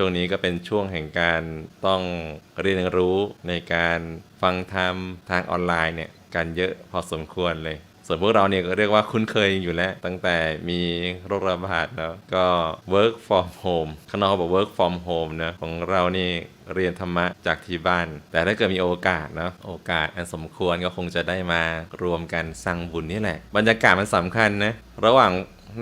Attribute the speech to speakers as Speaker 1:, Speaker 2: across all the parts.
Speaker 1: ช่วงนี้ก็เป็นช่วงแห่งการต้องเรียนรู้ในการฟังธรรมทางออนไลน์เนี่ยกันเยอะพอสมควรเลย ส่วนพวกเราเนี่ยก็เรียกว่าคุ้นเคยอยู่แล้ว ตั้งแต่มีโรคระบาดแล้วก็ work from home ข้างนอกเขาบอก work from home นะของเรานี่เรียนธรรมะจากที่บ้าน แต่ถ้าเกิดมีโอกาสเนาะโอกาสอันสมควรก็คงจะได้มารวมกันสร้างบุญนี่แหละ บรรยากาศมันสำคัญนะระหว่าง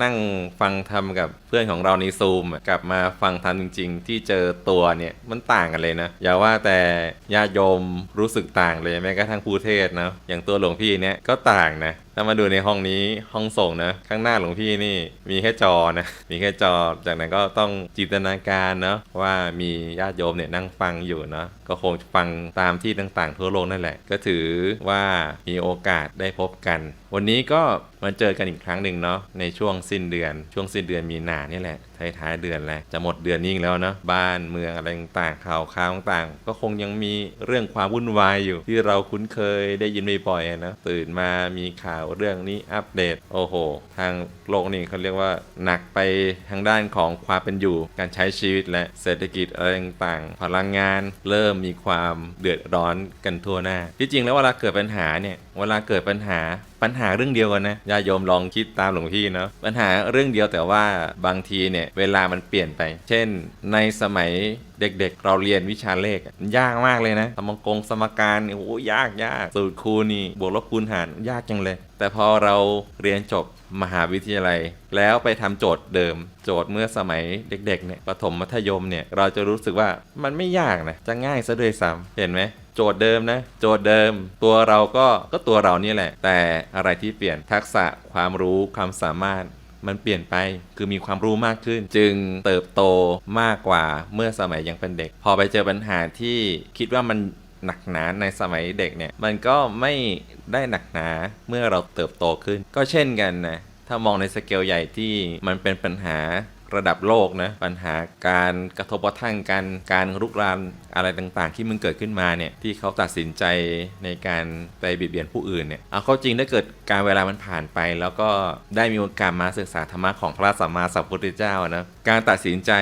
Speaker 1: นั่งฟังทำกับเพื่อนของเราในซูมกลับมาฟังทำจริง ๆ ที่เจอตัวเนี่ยมันต่างกันเลยนะ อย่าว่าแต่ญาติโยมรู้สึกต่างเลยแม้กระทั่งผู้เทศนะอย่างตัวหลวงพี่เนี่ยก็ต่างนะ ถ้ามาดูในห้องนี้ห้องส่งนะ ข้างหน้าหลวงพี่นี่มีแค่จอนะมีแค่จอจากนั้นก็ต้องจินตนาการเนาะว่ามีญาติโยมเนี่ยนั่งฟังอยู่เนาะก็คงฟังตามที่ต่างๆ ทั่วโลกนั่นแหละ ก็ถือว่ามีโอกาสได้พบกัน วันนี้ก็มาเจอกันอีกครั้งหนึ่งเนาะในช่วงสิ้นเดือน ช่วงสิ้นเดือนมีนาเนี่ยแหละท้ายๆเดือนแล้วจะหมดเดือนนี้อีกแล้วเนาะบ้านเมืองอะไรต่างๆข่าวข่าวต่างๆ ก็คงยังมีเรื่องความวุ่นวายอยู่ ที่เราคุ้นเคยได้ยินบ่อยๆนะตื่นมามีข่าวเรื่องนี้อัปเดต โอ้โห ทางโลกนี่เขาเรียกว่าหนักไปทางด้านของความเป็นอยู่ การใช้ชีวิตและเศรษฐกิจอะไรต่างๆ พลังงาน เริ่มมีความเดือดร้อนกันทั่วหน้า ที่จริงแล้วเวลาเกิดปัญหาเนี่ย เวลาเกิดปัญหาปัญหาเรื่องเดียวกันนะญาโยมลองคิดตามหลวงพี่เนาะปัญหาเรื่องเดียวแต่ว่าบางทีเนี่ยเวลามันเปลี่ยนไป เช่น ในสมัยเด็กๆ เราเรียนวิชาเลขมันยากมากเลยนะสมกงสมการเนี่ยโอ้โหยากยากสูตรคูณนี่บวกลบคูณหารยากจังเลย แต่พอเราเรียนจบมหาวิทยาลัย แล้วไปทำโจทย์เดิม โจทย์เมื่อสมัยเด็กๆเนี่ยประถมมัธยมเนี่ยเราจะรู้สึกว่ามันไม่ยากนะจะง่ายซะด้วยซ้ำเห็นไหม โจทย์เดิมนะ โจทย์เดิม ตัวเราก็ก็ตัวเรานี่แหละ แต่อะไรที่เปลี่ยนทักษะความรู้ความสามารถมันเปลี่ยนไปคือมีความรู้มากขึ้น จึงเติบโตมากกว่าเมื่อสมัยยังเป็นเด็ก พอไปเจอปัญหาที่คิดว่ามันหนักหนาในสมัยเด็กเนี่ย มันก็ไม่ได้หนักหนาเมื่อเราเติบโตขึ้น ก็เช่นกันนะถ้ามองในสเกลใหญ่ที่มันเป็นปัญหา ระดับโลกนะปัญหาการกระทบกระทั่งกันการรุกรานอะไรต่างๆ ที่มันเกิดขึ้นมาเนี่ยที่เขาตัดสินใจในการไปเบียดเบียนผู้อื่นเนี่ยเอาเข้าจริงถ้าเกิดการเวลามันผ่านไป แล้วก็ได้มีโอกาสมาศึกษาธรรมะของพระสัมมาสัมพุทธเจ้านะการตัดสินใจ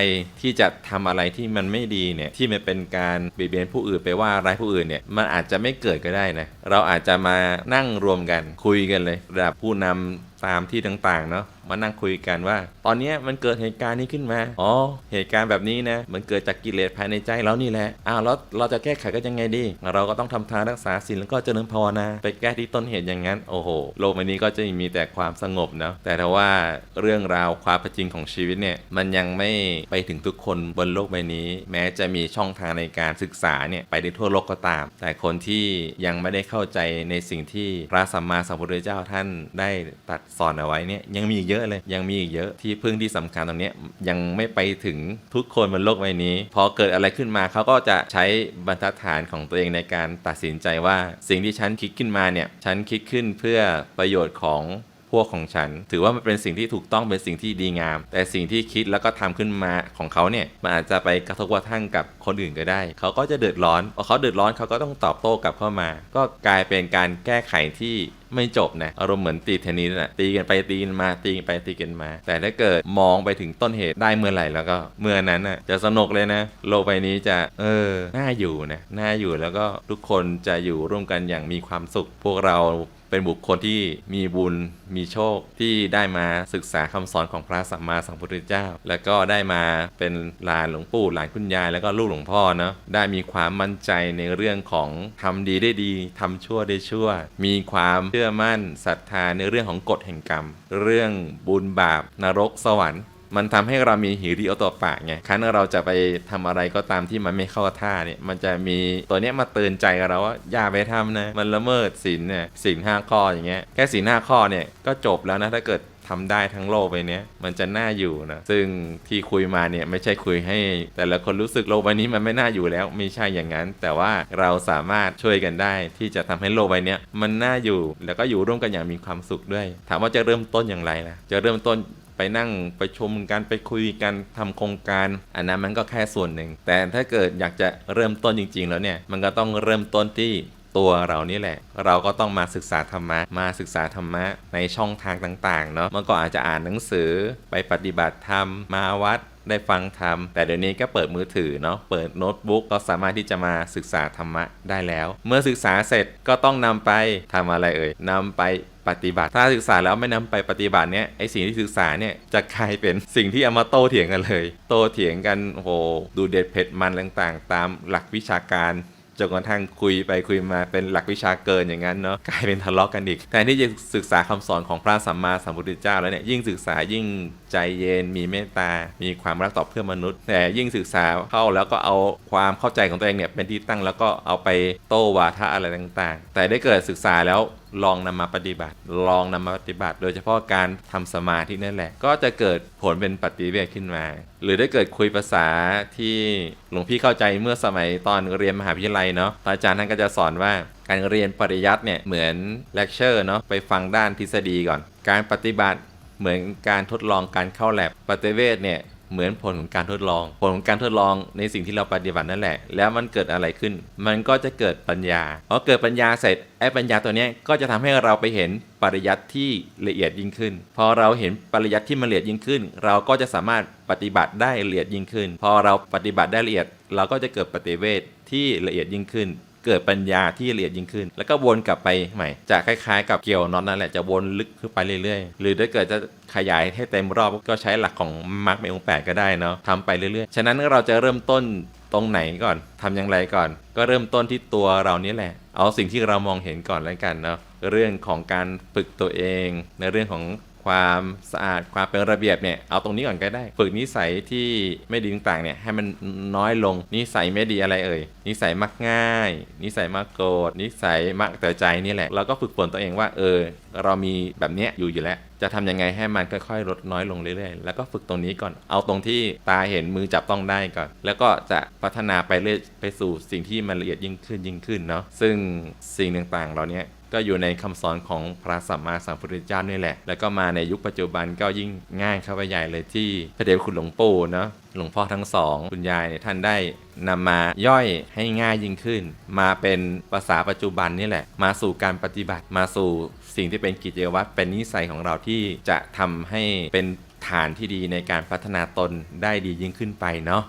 Speaker 1: ที่จะทำอะไรที่มันไม่ดีเนี่ยที่มันเป็นการเบียดเบียนผู้อื่นไปว่าร้ายผู้อื่นเนี่ยมันอาจจะไม่เกิดก็ได้นะเราอาจจะมานั่งรวมกันคุยกันเลยระดับผู้นำ ตามที่ต่างๆเนาะมานั่งคุยกันว่า ตอนนี้มันเกิดเหตุการณ์นี้ขึ้นมา อ๋อ เหตุการณ์แบบนี้นะ มันเกิดจากกิเลสภายในใจเรานี่แหละ อ้าวแล้วเราจะแก้ไขกันยังไงดี เราก็ต้องทำทานรักษาศีลแล้วก็เจริญภาวนา ไปแก้ที่ต้นเหตุอย่างนั้น โอ้โห โลกใบนี้ก็จะมีแต่ความสงบเนาะ แต่ถ้าว่าเรื่องราวความป็นจริงของชีวิตเนี่ย มันยังไม่ไปถึงทุกคนบนโลกใบนี้ แม้จะมีช่องทางในการศึกษาเนี่ยไปได้ทั่วโลกก็ตาม แต่คนที่ยังไม่ได้เข้าใจในสิ่งที่พระสัมมาสัมพุทธเจ้าท่านได้ตัดสอนเอาไว้เนี่ยยังมีอีกเยอะเลย ยังมีอีกเยอะที่พึ่งที่สำคัญตรงนี้ยังไม่ไปถึงทุกคนบนโลกใบนี้ พอเกิดอะไรขึ้นมาเขาก็จะใช้บรรทัดฐานของตัวเองในการตัดสินใจว่า สิ่งที่ฉันคิดขึ้นมาเนี่ยฉันคิดขึ้นเพื่อประโยชน์ของ วกของฉัน ถือว่ามันเป็นสิ่งที่ถูกต้องเป็นสิ่งที่ดีงาม แต่สิ่งที่คิดแล้วก็ทำขึ้นมาของเขาเนี่ยมันอาจจะไปกระทบกระทั่งกับคนอื่นก็ได้ เขาก็จะเดือดร้อนพอเขาเดือดร้อนเขาก็ต้องตอบโต้กลับเข้ามา ก็กลายเป็นการแก้ไขที่ไม่จบนะอารมณ์เหมือนตีเทนนิสนะตีกันไปตีกันมาตีกันไปตีกันมา แต่ถ้าเกิดมองไปถึงต้นเหตุได้เมื่อไหร่แล้วก็เมื่อนั้นน่ะจะสนุกเลยนะ โลกใบนี้จะเออน่าอยู่นะน่าอยู่แล้วก็ทุกคนจะอยู่ร่วมกันอย่างมีความสุข พวกเรา เป็นบุคคลที่มีบุญมีโชคที่ได้มาศึกษาคำสอนของพระสัมมาสัมพุทธเจ้า แล้วก็ได้มาเป็นหลานหลวงปู่หลานคุณยาย แล้วก็ลูกหลวงพ่อเนาะได้มีความมั่นใจในเรื่องของทำดีได้ดีทำชั่วได้ชั่ว มีความเชื่อมั่นศรัทธาในเรื่องของกฎแห่งกรรม เรื่องบุญบาปนรกสวรรค์ มันทำให้เรามีหิริโอตปะไงครั้นเราจะไปทำอะไรก็ตามที่มันไม่เข้าท่าเนี่ยมันจะมีตัวเนี้ยมาเตือนใจกับเราว่าอย่าไปทำนะ มันละเมิดศีลเนี่ยศีลห้าข้ออย่างเงี้ยแค่ศีลห้าข้อเนี่ยก็จบแล้วนะถ้าเกิดทำได้ทั้งโลกไปเนี้ยมันจะน่าอยู่นะซึ่งที่คุยมาเนี่ยไม่ใช่คุยให้ แต่ละคนรู้สึกโลกใบนี้มันไม่น่าอยู่แล้วไม่ใช่อย่างนั้น แต่ว่าเราสามารถช่วยกันได้ ที่จะทำให้โลกใบนี้มันน่าอยู่ แล้วก็อยู่ร่วมกันอย่างมีความสุขด้วย ถามว่าจะเริ่มต้นอย่างไรล่ะจะเริ่มต้น ไปนั่งไปชมกันไปคุยกันทำโครงการ อันนั้นมันก็แค่ส่วนหนึ่ง แต่ถ้าเกิดอยากจะเริ่มต้นจริง ๆ แล้วเนี่ยมันก็ต้องเริ่มต้นที่ตัวเรานี่แหละ เราก็ต้องมาศึกษาธรรมะ มาศึกษาธรรมะในช่องทางต่างๆเนาะเมื่อก่อนอาจจะอ่านหนังสือไปปฏิบัติธรรม มาวัดได้ฟังธรรม แต่เดี๋ยวนี้ก็เปิดมือถือเนาะเปิดโน้ตบุ๊กก็สามารถที่จะมาศึกษาธรรมะได้แล้ว เมื่อศึกษาเสร็จก็ต้องนำไปทำอะไรเอ่ยนำไป ปฏิบัติ ถ้าศึกษาแล้วไม่นำไปปฏิบัติเนี่ยไอสิ่งที่ศึกษาเนี่ยจะกลายเป็นสิ่งที่เอามาโต้เถียงกันเลย โต้เถียงกันโหดูเด็ดเผ็ดมันต่างๆ ตามหลักวิชาการจนกระทั่งคุยไปคุยมาเป็นหลักวิชาเกินอย่างนั้นเนาะกลายเป็นทะเลาะกันอีกแต่ที่จะศึกษาคำสอนของพระสัมมาสัมพุทธเจ้าแล้วเนี่ยยิ่งศึกษายิ่งใจเย็น มีเมตตา มีความรักต่อเพื่อนมนุษย์ แต่ยิ่งศึกษาเข้าแล้วก็เอาความเข้าใจของตัวเองเนี่ยเป็นที่ตั้งแล้วก็เอาไปโต้วาทะอะไรต่าง ๆ แต่ได้เกิดศึกษาแล้ว ลองนำมาปฏิบัติ ลองนำมาปฏิบัติ โดยเฉพาะการทำสมาธินั่นแหละ ก็จะเกิดผลเป็นปฏิเวทขึ้นมา หรือได้เกิดคุยภาษาที่หลวงพี่เข้าใจเมื่อสมัยตอนเรียนมหาวิทยาลัยเนาะอาจารย์ท่านก็จะสอนว่าการเรียนปริยัติเนี่ยเหมือนเลคเชอร์เนาะไปฟังด้านทฤษฎีก่อน การปฏิบัติเหมือนการทดลองการเข้าแลบปฏิเวทเนี่ย เหมือนผลของการทดลอง ผลของการทดลองในสิ่งที่เราปฏิบัตินั่นแหละ แล้วมันเกิดอะไรขึ้น มันก็จะเกิดปัญญาพอเกิดปัญญาเสร็จไอ้ปัญญาตัวนี้ก็จะทำให้เราไปเห็นปริยัติที่ละเอียดยิ่งขึ้น พอเราเห็นปริยัติที่มันละเอียดยิ่งขึ้น เราก็จะสามารถปฏิบัติได้ละเอียดยิ่งขึ้น พอเราปฏิบัติได้ละเอียด เราก็จะเกิดปฏิเวทที่ละเอียดยิ่งขึ้น เกิดปัญญาที่ละเอียดยิ่งขึ้น แล้วก็วนกลับไปใหม่จะคล้ายๆ กับเกี่ยวน็อตนั่นแหละจะวนลึกขึ้นไปเรื่อยๆ หรือถ้าเกิดจะขยายให้เต็มรอบก็ใช้หลักของมาร์กเมองแปดก็ได้เนาะทำไปเรื่อยๆ ฉะนั้นเราจะเริ่มต้นตรงไหนก่อนทำอย่างไรก่อน ก็เริ่มต้นที่ตัวเรานี่แหละ เอาสิ่งที่เรามองเห็นก่อนแล้วกันเนาะเรื่องของการฝึกตัวเอง ในเรื่องของ ความสะอาดความเป็นระเบียบเนี่ยเอาตรงนี้ก่อนก็ได้ ฝึกนิสัยที่ไม่ดีต่างๆเนี่ยให้มันน้อยลงนิสัยไม่ดีอะไรเอ่ยนิสัยมักง่าย นิสัยมักโกรธนิสัยมักแต่ใจนี่แหละเราก็ฝึกฝนตัวเองว่าเออเรามีแบบเนี้ยอยู่อยู่แล้วจะทำยังไงให้มันค่อยๆ ลดน้อยลงเรื่อยๆ แล้วก็ฝึกตรงนี้ก่อน เอาตรงที่ตาเห็นมือจับต้องได้ก่อน แล้วก็จะพัฒนาไปเรื่อยไปสู่สิ่งที่มันละเอียดยิ่งขึ้นยิ่งขึ้นเนาะ ซึ่งสิ่งต่างๆ เหล่านี้ก็อยู่ในคำสอนของพระสัมมาสัมพุทธเจ้านี่แหละ แล้วก็มาในยุคปัจจุบันก็ยิ่งง่ายเข้าไปใหญ่เลยที่พระเดชคุณหลวงปู่เนาะ หลวงพ่อทั้งสอง คุณยายเนี่ยท่านได้นำมาย่อยให้ง่ายยิ่งขึ้น มาเป็นภาษาปัจจุบันนี่แหละ มาสู่การปฏิบัติ มาสู่ สิ่งที่เป็นกิจวัตรเป็นนิสัยของเราที่จะทำให้เป็นฐานที่ดีในการพัฒนาตนได้ดียิ่งขึ้นไปเนาะ